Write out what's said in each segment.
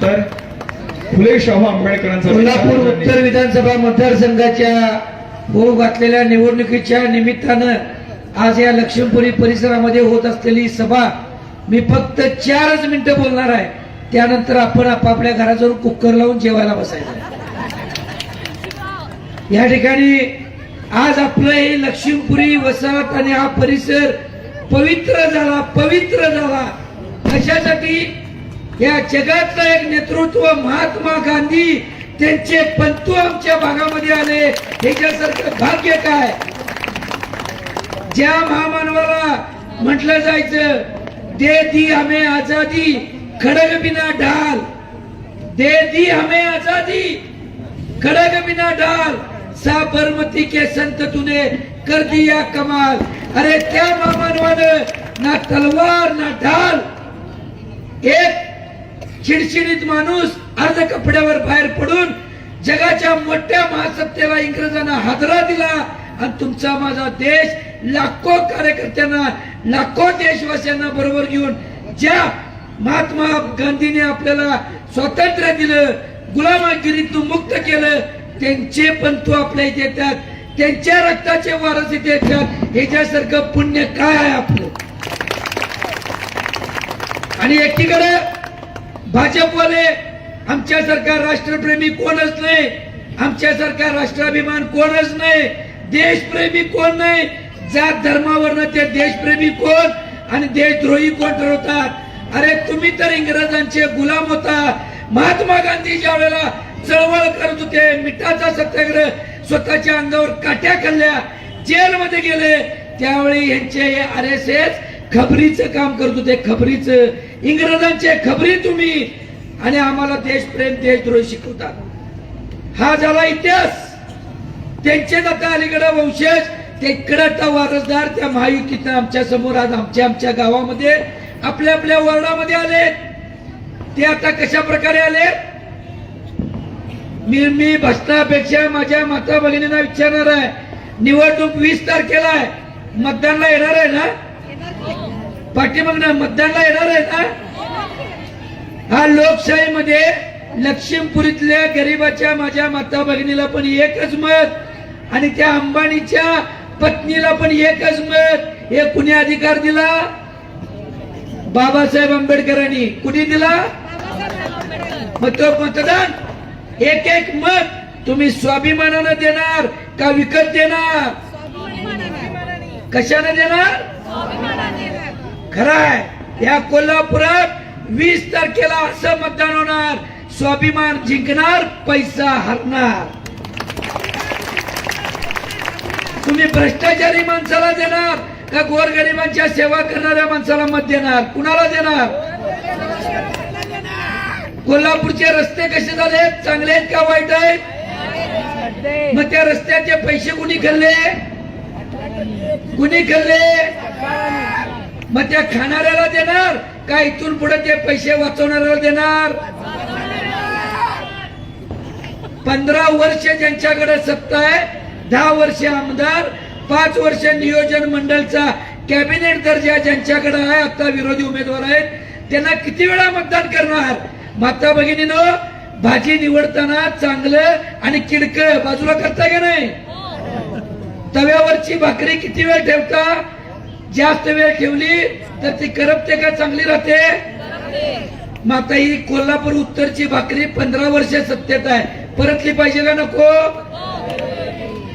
त्यानंतर फुले शाहू आंबेडकरांचा कोल्हापूर उत्तर विधानसभा मतदारसंघाच्या होऊ घातलेल्या निवडणुकीच्या निमित्तानं आज या लक्ष्मीपुरी परिसरामध्ये होत असलेली सभा मी फक्त चारच मिनिटं बोलणार आहे. त्यानंतर आपण आपापल्या घराजवळ कुकर लावून जेवायला बसायचं. या ठिकाणी आज आपलं हे लक्ष्मीपुरी वसाहत आणि हा परिसर पवित्र झाला पवित्र झाला. कशासाठी? या जगातलं एक नेतृत्व महात्मा गांधी त्यांचे पंतू आमच्या भागामध्ये आले. ह्याच्यासारखं भाग्य काय? ज्या महामानवाला म्हटलं जायचं दे दी हमें आजादी खडग बिना ढाल. दे दी हमें आजादी खड़ग बिना ढाल. साबरमती के संत तुने कर दिया कमाल. अरे त्या महामानवानं ना तलवार ना ढाल. एक चिडचिडीत माणूस अर्ध कपड्यावर बाहेर पडून जगाच्या मोठ्या महासत्तेला इंग्रजांना हादरा दिला. आणि तुमचा माझा देश लाखो कार्यकर्त्यांना लाखो देशवासियांना बरोबर घेऊन ज्या महात्मा गांधीने आपल्याला स्वातंत्र्य दिलं गुलामगिरीतून मुक्त केलं त्यांचे पंतू आपल्या इथे येतात. त्यांच्या रक्ताचे वारस इथे येतात. ह्याच्यासारखं पुण्य काय आहे आपलं? आणि एकीकडे भाजपवाले आमच्यासारखा राष्ट्रप्रेमी कोणच नाही. आमच्यासारखा राष्ट्राभिमान कोणच नाही. देशप्रेमी कोण नाही. जात धर्मावरनं ते देशप्रेमी कोण आणि देशद्रोही कोण ठरवतात? अरे तुम्ही तर इंग्रजांचे गुलाम होता. महात्मा गांधी ज्या वेळेला चळवळ करत होते मिठाचा सत्याग्रह स्वतःच्या अंगावर काट्या खाल्ल्या जेलमध्ये गेले त्यावेळी यांचे आर एस एस खबरीचं काम करत होते खबरीचं. इंग्रजांचे खबरी तुम्ही आणि आम्हाला देशप्रेम देशद्रोही शिकवतात. हा झाला इतिहास. त्यांचे आता अलीकडे वंशज तिकडे आता वारसदार त्या महायुतीतनं आमच्यासमोर आज आमच्या आमच्या गावामध्ये आपल्या आपल्या वर्णामध्ये आले. ते आता कशा प्रकारे आले? मी मी भाषणापेक्षा माझ्या माता भगिनींना विचारणार आहे. निवडणूक वीस तारखेला आहे. मतदानला येणार आहे ना? पाठीमाग मतदानला येणार आहे ना हा लोकशाहीमध्ये लक्ष्मीपुरीतल्या गरीबाच्या माझ्या माता भगिनीला पण एकच मत आणि त्या अंबानीच्या पत्नीला पण एकच मत. हे कुणी अधिकार दिला? बाबासाहेब आंबेडकरांनी. कुणी दिला? मत मतदान. एक एक मत तुम्ही स्वाभिमानानं देणार का विकत देणार? कशाने देणार? खरं आहे या कोल्हापुरात वीस तारखेला असं मतदान होणार. स्वाभिमान जिंकणार पैसा हरणार. तुम्ही भ्रष्टाचारी माणसाला देणार का गोरगरिबांच्या सेवा करणाऱ्या माणसाला मत देणार? कुणाला देणार? कोल्हापूरचे रस्ते कसे झाले चांगले आहेत का वाईट आहेत? मग त्या रस्त्याचे पैसे कुणी खाल्ले? कुणी खाल्ले? मग त्या खाणाऱ्याला देणार का इथून पुढे ते पैसे वाचवणाऱ्याला देणार? पंधरा वर्ष ज्यांच्याकडे सत्ता आहे दहा वर्ष आमदार पाच वर्ष नियोजन मंडळचा कॅबिनेट दर्जा ज्यांच्याकडे आहे आता विरोधी उमेदवार आहेत त्यांना किती वेळा मतदान करणार? माता भगिनीनं भाजी निवडताना चांगलं आणि किडक बाजूला करता का नाही? तव्यावरची भाकरी किती वेळ ठेवता? जास्त वेळ ठेवली तर ती करपते का चांगली राहते? माता ही कोल्हापूर उत्तरची भाकरी पंधरा वर्ष सत्तेत आहे. परतली पाहिजे का नको?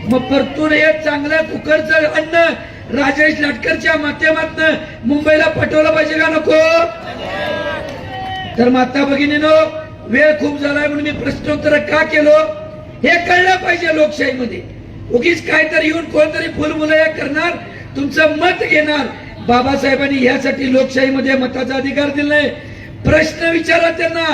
मग परतून हे चांगलं कुकरचं अन्न. राजेश लाटकरच्या माध्यमातन मुंबईला पाठवलं पाहिजे का नको? तर माता भगिनीनो वेळ खूप झालाय म्हणून मी प्रश्नोत्तर का केलो? हे कळलं पाहिजे लोकशाहीमध्ये. उगीच काय येऊन कोणतरी फुलमुलया करणार तुमचं मत घेणार. बाबासाहेबांनी यासाठी लोकशाहीमध्ये मताचा अधिकार दिलाय. प्रश्न विचारा त्यांना.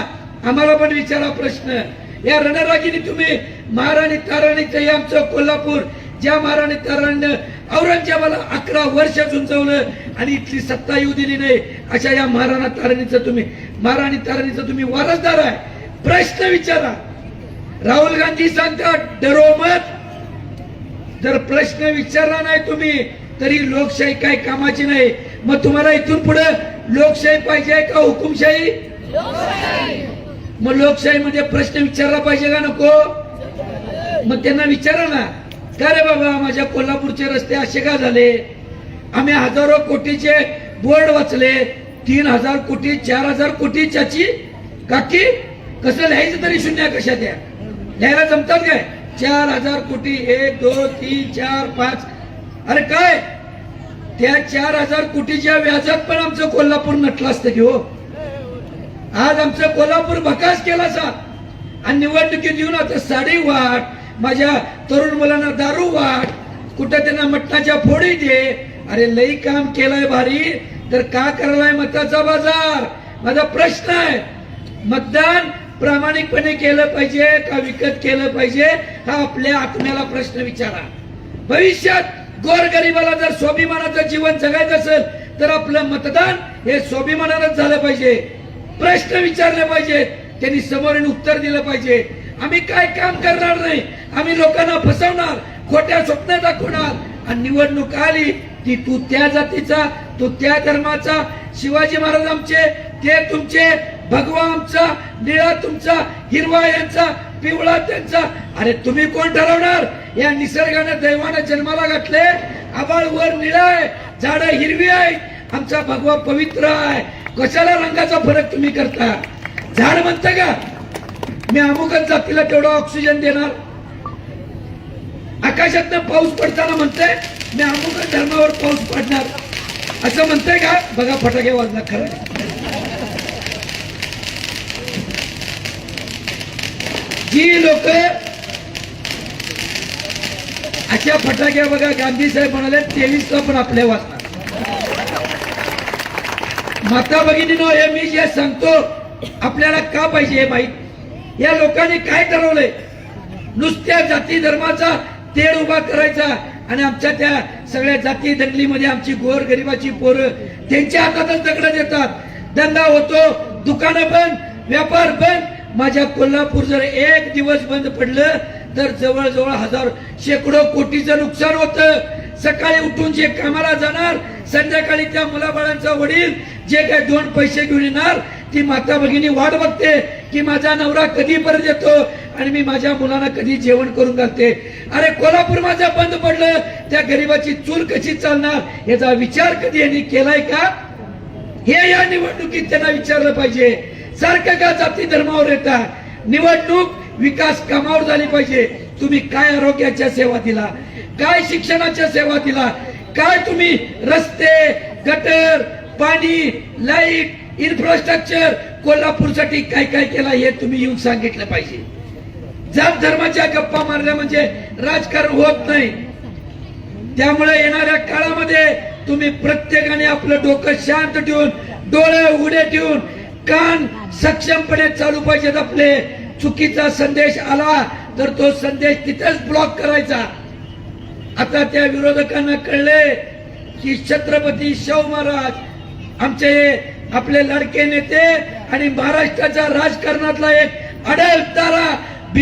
आम्हाला पण विचारा प्रश्न. या रणरागिनी तुम्ही महाराणी ताराणीचं हे आमचं कोल्हापूर. ज्या महाराणी ताराणीनं औरंगजेबाला अकरा वर्ष झुंजवलं आणि इथली सत्ता येऊ दिली नाही अशा या महाराणा ताराणीचं तुम्ही महाराणी ताराणीचं तुम्ही वारसदार आहे. प्रश्न विचारा. राहुल गांधी सांगतात डरो मत. जर प्रश्न विचारला नाही तुम्ही तरी लोकशाही काही कामाची नाही. मग तुम्हाला इथून पुढे लोकशाही पाहिजे का हुकुमशाही? मग लोकशाहीमध्ये प्रश्न विचारला पाहिजे का नको? मग त्यांना विचारा ना. का रे बाबा माझ्या कोल्हापूरचे रस्ते असे का झाले? आम्ही हजारो कोटीचे बोर्ड वाचले. तीन हजार कोटी चार हजार कोटी चाची काकी? कसं लिहायचं तरी शून्य कशा त्या लिहायला जमतात काय? चार हजार कोटी एक दोन तीन चार पाच. अरे काय? त्या चार हजार कोटीच्या व्याजात पण आमचं कोल्हापूर नटलं असतं की हो? आज आमचं कोल्हापूर भकास केला सा. आणि निवडणुकीत येऊन आता साडी वाट माझ्या तरुण मुलांना दारू वाट कुठं त्यांना मटणाच्या फोडी दे. अरे लई काम केलंय भारी तर का करायलाय मताचा बाजार? माझा प्रश्न आहे. मतदान प्रामाणिकपणे केलं पाहिजे का विकत केलं पाहिजे? हा आपल्या आत्म्याला प्रश्न विचारा. भविष्यात गोरगरिबाला जर स्वाभिमानाचं जीवन जगायचं असेल तर आपलं मतदान हे स्वाभिमानानंच झालं पाहिजे. प्रश्न विचारले पाहिजे. त्यांनी समोर उत्तर दिलं पाहिजे. आम्ही काय काम करणार नाही? आम्ही लोकांना फसवणार खोट्या स्वप्न दाखवणार. आणि निवडणूक आली की तू त्या जातीचा तू त्या धर्माचा शिवाजी महाराज आमचे ते तुमचे भगवा आमचा निळा तुमचा हिरवा यांचा पिवळा त्यांचा. अरे तुम्ही कोण ठरवणार? या निसर्गाने दैवाने जन्माला घातले. आबाळ वर निळा आहे झाड हिरवी आहे आमचा भगवा पवित्र आहे. कशाला रंगाचा फरक तुम्ही करता? झाड म्हणतं का? मी अमुकच जातीला तेवढा ऑक्सिजन देणार. आकाशातनं पाऊस पडताना म्हणतंय मी अमुकच धर्मावर पाऊस पडणार. असं म्हणतंय का? बघा फटाके वाजला खरं. जी लोक अशा फटाक्या बघा गांधी साहेब म्हणाले तेवीस पण आपल्या वाचणार. माता भगिनीनो हे मी जे सांगतो आपल्याला का पाहिजे हे माहीत? या लोकांनी काय ठरवलंय? नुसत्या जाती धर्माचा तेढ उभा करायचा आणि आमच्या त्या सगळ्या जाती दंगलीमध्ये आमची गोर गरिबाची पोरं त्यांच्या हातातच दगड देतात. धंदा होतो दुकानं बंद व्यापार बंद माझ्या कोल्हापूर जर एक दिवस बंद पडलं तर जवळजवळ हजार शेकडो कोटीचं नुकसान होतं. सकाळी उठून जे कामाला जाणार संध्याकाळी त्या मुलाबाळांचा वडील जे काय दोन पैसे घेऊन येणार ती माता भगिनी वाट बघते की माझा नवरा कधी परत येतो आणि मी माझ्या मुलांना कधी जेवण करून घालते. अरे कोल्हापूर माझा बंद पडलं त्या गरीबाची चूल कशी चालणार याचा विचार कधी यांनी केलाय का? हे या निवडणुकीत त्यांना विचारलं पाहिजे. सारखं का जाती धर्मावर येता. निवडणूक विकास कामावर झाली पाहिजे. तुम्ही काय आरोग्याच्या सेवा दिला? काय शिक्षणाच्या सेवा दिला? काय तुम्ही रस्ते गटर पाणी लाइट इन्फ्रास्ट्रक्चर कोल्हापूरसाठी काय काय केला हे तुम्ही येऊन सांगितलं पाहिजे. जात धर्माच्या गप्पा मारल्या म्हणजे राजकारण होत नाही. त्यामुळे येणाऱ्या काळामध्ये तुम्ही प्रत्येकाने आपलं डोकं शांत ठेवून डोळे उघडे ठेवून कान सक्षमपणे चालू पाहिजेत आपले. चुकीचा संदेश आला तर तो संदेश तिथेच ब्लॉक करायचा. आता त्या विरोधकांना कळले की छत्रपती शाहू महाराज आमचे आपले लडके नेते आणि महाराष्ट्राच्या राजकारणातला एक अडल तारा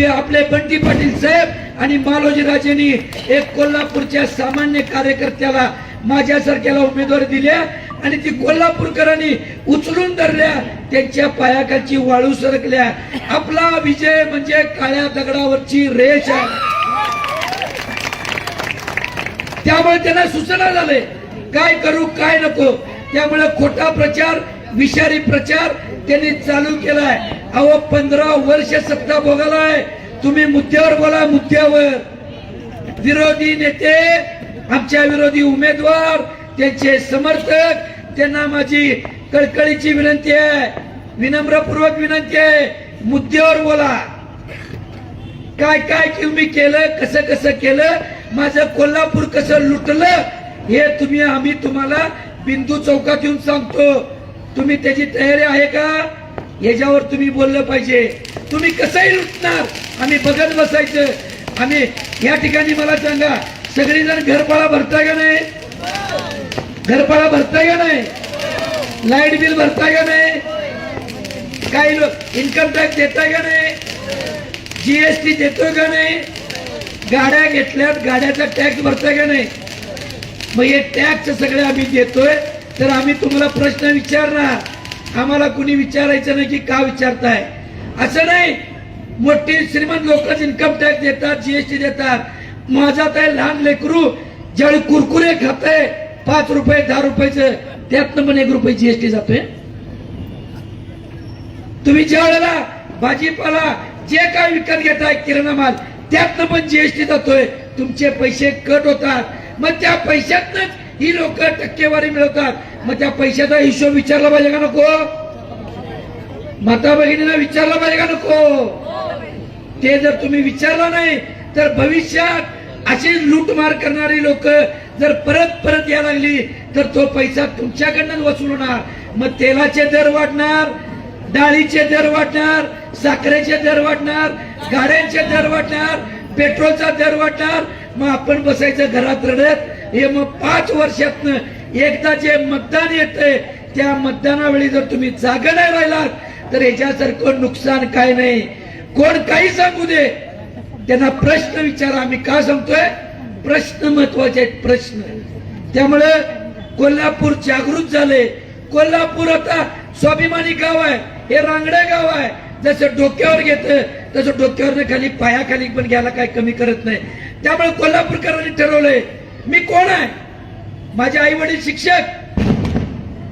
आपले बंटी पाटील साहेब आणि मालोजी राजेंनी एक कोल्हापूरच्या सामान्य कार्यकर्त्याला माझ्यासारख्याला उमेदवारी दिल्या आणि ती कोल्हापूरकरांनी उचलून धरल्या त्यांच्या पायाखालची वाळू सरकल्या. आपला विजय म्हणजे काळ्या दगडावरची रेष आहे. त्यामुळे त्यांना सूचना झाले. काय करू काय नको? त्यामुळे खोटा प्रचार विषारी प्रचार त्यांनी चालू केलाय. अहो पंधरा वर्ष सत्ता भोगालाय तुम्ही मुद्द्यावर बोला मुद्द्यावर. विरोधी नेते आमच्या विरोधी उमेदवार त्यांचे समर्थक त्यांना माझी कळकळीची विनंती आहे. विनम्रपूर्वक विनंती आहे. मुद्द्यावर बोला. काय काय तुम्ही केलं कसं कसं केलं माझं कोल्हापूर कसं लुटलं हे तुम्ही आम्ही तुम्हाला बिंदू चौकात येऊन सांगतो. तुम्ही त्याची तयारी आहे का? याच्यावर तुम्ही बोललं पाहिजे. तुम्ही कसंही लुटणार आम्ही बघत बसायचं. आम्ही या ठिकाणी मला सांगा सगळीजण घरपाळा भरता का नाही? घरपाळा भरता का नाही? लाइट बिल भरता का नाही? काही लोक इन्कम टॅक्स देताय का नाही? जीएसटी देतो का नाही? गाड्या घेतल्यात गाड्याचा टॅक्स भरताय का नाही? मग हे टॅक्स सगळे आम्ही देतोय तर आम्ही तुम्हाला प्रश्न विचारणार. आम्हाला कुणी विचारायचं नाही की का विचारताय. असं नाही. मोठी श्रीमंत लोक इन्कम टॅक्स देतात जीएसटी देतात. माझा तर लहान लेकरू ज्यावेळी कुरकुरे खाते पाच रुपये दहा रुपयाचं त्यातनं पण एक रुपये जीएसटी जातोय. तुम्ही ज्या वेळेला भाजीपाला जे काय विकत घेताय किराणा माल त्यातनं पण जीएसटी जातोय. तुमचे पैसे कट होतात. मग त्या पैशातनच ही लोक टक्केवारी मिळवतात. मग त्या पैशाचा हिशोब विचारला पाहिजे का नको? माता भगिनीला विचारला पाहिजे का नको? ते जर तुम्ही विचारला नाही तर भविष्यात अशी लूटमार करणारी लोक जर परत परत यायला लागली तर तो पैसा तुमच्याकडनं वसूल होणार. मग तेलाचे दर वाढणार डाळीचे दर वाढणार साखरेचे दर वाढणार गाड्यांचे दर वाढणार पेट्रोलचा दर वाढणार. मग आपण बसायचं घरात रडत. हे मग पाच वर्षातनं एकदा जे मतदान येतंय त्या मतदानावेळी जर तुम्ही जागा नाही राहिलात तर याच्यासारखं नुकसान काय नाही. कोण काही सांगू दे त्यांना प्रश्न विचारा आम्ही का सांगतोय? प्रश्न महत्त्वाचे आहेत प्रश्न. त्यामुळे कोल्हापूर जागृत झाले. कोल्हापूर आता स्वाभिमानी गाव आहे. हे रांगडे गाव आहे. जसं डोक्यावर घेत तसं डोक्यावर खाली पायाखाली पण घ्यायला काय कमी करत नाही. त्यामुळे कोल्हापूरकरांनी ठरवलंय मी कोण आहे? माझे आई वडील शिक्षक.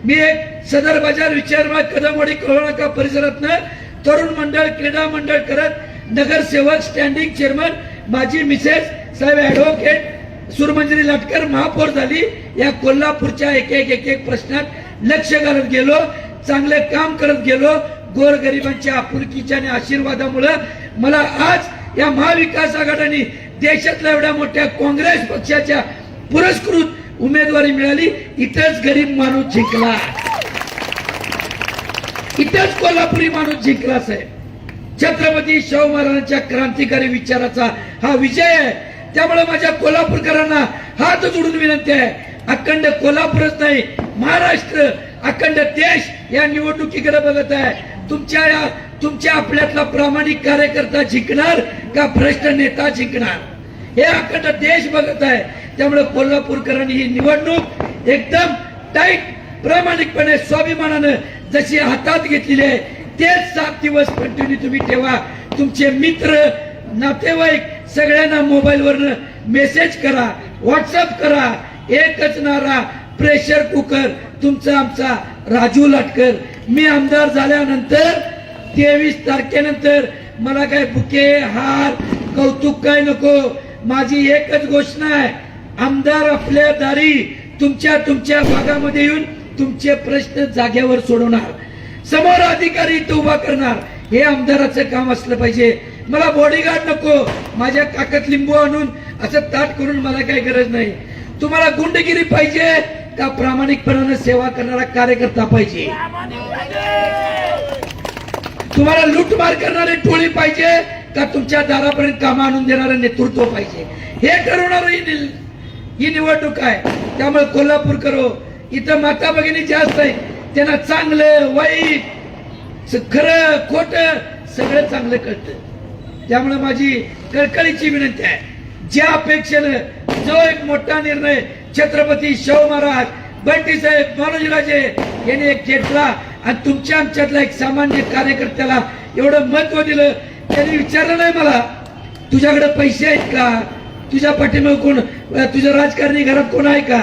मी एक सदर बाजार विचारवा कदमवाडी कोरोनाका परिसरातनं तरुण मंडळ क्रीडा मंडळ करत नगरसेवक स्टँडिंग चेअरमन माझी मिसेस साहेब ऍडव्होकेट सुरमंजरी लाटकर महापौर झाली. या कोल्हापूरच्या एक एक एक एक प्रश्नात लक्ष घालत गेलो. चांगले काम करत गेलो. गोरगरिबांच्या आपुलकीच्या आणि आशीर्वादामुळं मला आज या महाविकास आघाडीने देशातल्या एवढ्या मोठ्या काँग्रेस पक्षाच्या पुरस्कृत उमेदवारी मिळाली. इथंच गरीब माणूस जिंकला. इथंच कोल्हापुरी माणूस जिंकला साहेब. छत्रपती शाहू महाराजांच्या क्रांतिकारी विचाराचा हा विजय आहे. त्यामुळे माझ्या कोल्हापूरकरांना हात जोडून विनंती आहे. अखंड कोल्हापूरच नाही महाराष्ट्र अखंड देश या निवडणुकीकडे बघत आहे. तुमच्या या तुमच्या आपल्यातला प्रामाणिक कार्यकर्ता जिंकणार का भ्रष्ट नेता जिंकणार? हे अखंड देश बघत आहे. त्यामुळे कोल्हापूरकरांनी ही निवडणूक एकदम टाईट प्रामाणिकपणे स्वाभिमानानं जशी हातात घेतलेली आहे तेच सात दिवस कंटिन्यू तुम्ही ठेवा. तुमचे मित्र नातेवाईक सगळ्यांना मोबाईलवरनं मेसेज करा व्हॉट्सअप करा. एकच नारा प्रेशर कुकर तुमचा आमचा राजू लाटकर. मी आमदार झाल्यानंतर तेवीस तारखेनंतर मला काय बुके हार कौतुक काय नको? माझी एकच घोषणा आहे. आमदार आपल्या दारी तुमच्या तुमच्या भागामध्ये येऊन तुमचे प्रश्न जागेवर सोडवणार. समोर अधिकारी इथं उभा करणार. हे आमदाराचं काम असलं पाहिजे. मला बॉडीगार्ड नको. माझ्या काकत लिंबू आणून असं ताट करून मला काही गरज नाही. तुम्हाला गुंडगिरी पाहिजे का प्रामाणिकपणानं सेवा करणारा कार्यकर्ता पाहिजे? तुम्हाला लूटमार करणारी टोळी पाहिजे का तुमच्या दारापर्यंत काम आणून देणारं नेतृत्व पाहिजे? हे ठरवणार ही ही निवडणूक आहे. त्यामुळे कोल्हापूर करो. इथं माता भगिनी जास्त आहे त्यांना चांगलं वाईट खरं खोट सगळं चांगलं कळतं. त्यामुळे माझी कळकळीची विनंती आहे ज्या अपेक्षेनं जो एक मोठा निर्णय छत्रपती शाहू महाराज बंटी साहेब मानोजीराजे यांनी एक घेतला आणि तुमच्या आमच्यातला एक सामान्य कार्यकर्त्याला एवढं महत्त्व दिलं त्यांनी विचारलं नाही मला तुझ्याकडे पैसे आहेत का? तुझ्या पाठीमागे कोण तुझ्या राजकारणी घरात कोण आहे का?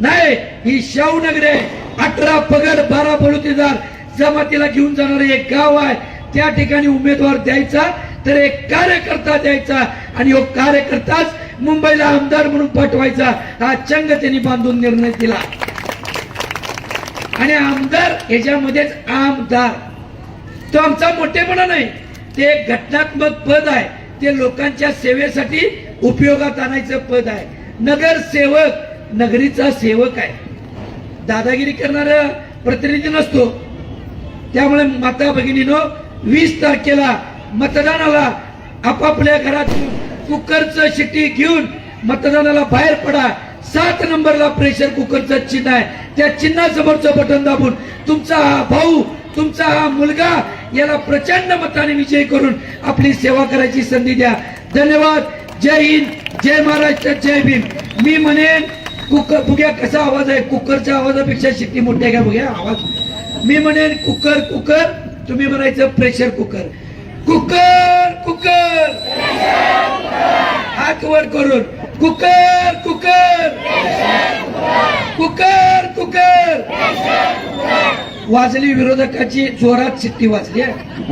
नाही ही शाहू नगरी आहे अठरा पगड बारा बलुतेदार जमातीला घेऊन जाणारे एक गाव आहे. त्या ठिकाणी उमेदवार द्यायचा तर एक कार्यकर्ता द्यायचा आणि हो कार्यकर्ताच मुंबईला आमदार म्हणून पाठवायचा. हा चंग त्यांनी बांधून निर्णय दिला. आणि आमदार याच्यामध्येच आमदार. तो आमचा मोठेपणा नाही. ते एक घटनात्मक पद आहे. ते लोकांच्या सेवेसाठी उपयोगात आणायचं पद आहे. नगरसेवक नगरीचा सेवक आहे. दादागिरी करणारा प्रतिनिधी नसतो. त्यामुळे माता भगिनीनो वीस तारखेला मतदानाला आपापल्या घरात कुकरचं शिट्टी घेऊन मतदानाला बाहेर पडा. सात नंबरला प्रेशर कुकरचं चिन्ह आहे. त्या चिन्हासमोरचं बटन दाबून तुमचा हा भाऊ तुमचा हा मुलगा याला प्रचंड मताने विजय करून आपली सेवा करायची संधी द्या. धन्यवाद. जय हिंद. जय महाराष्ट्र. जय भीम. मी म्हणेन कुकर बुग्या कसा आवाज आहे. कुकरच्या आवाजापेक्षा शिट्टी मोठी आहे का बुग्या आवाज. मी म्हणेन कुकर कुकर. तुम्ही म्हणायचं प्रेशर कुकर. Cooker cooker. हात वर करून. Cooker cooker. Cooker cooker. वाजली विरोधकाची जोरात शिट्टी वाजली आहे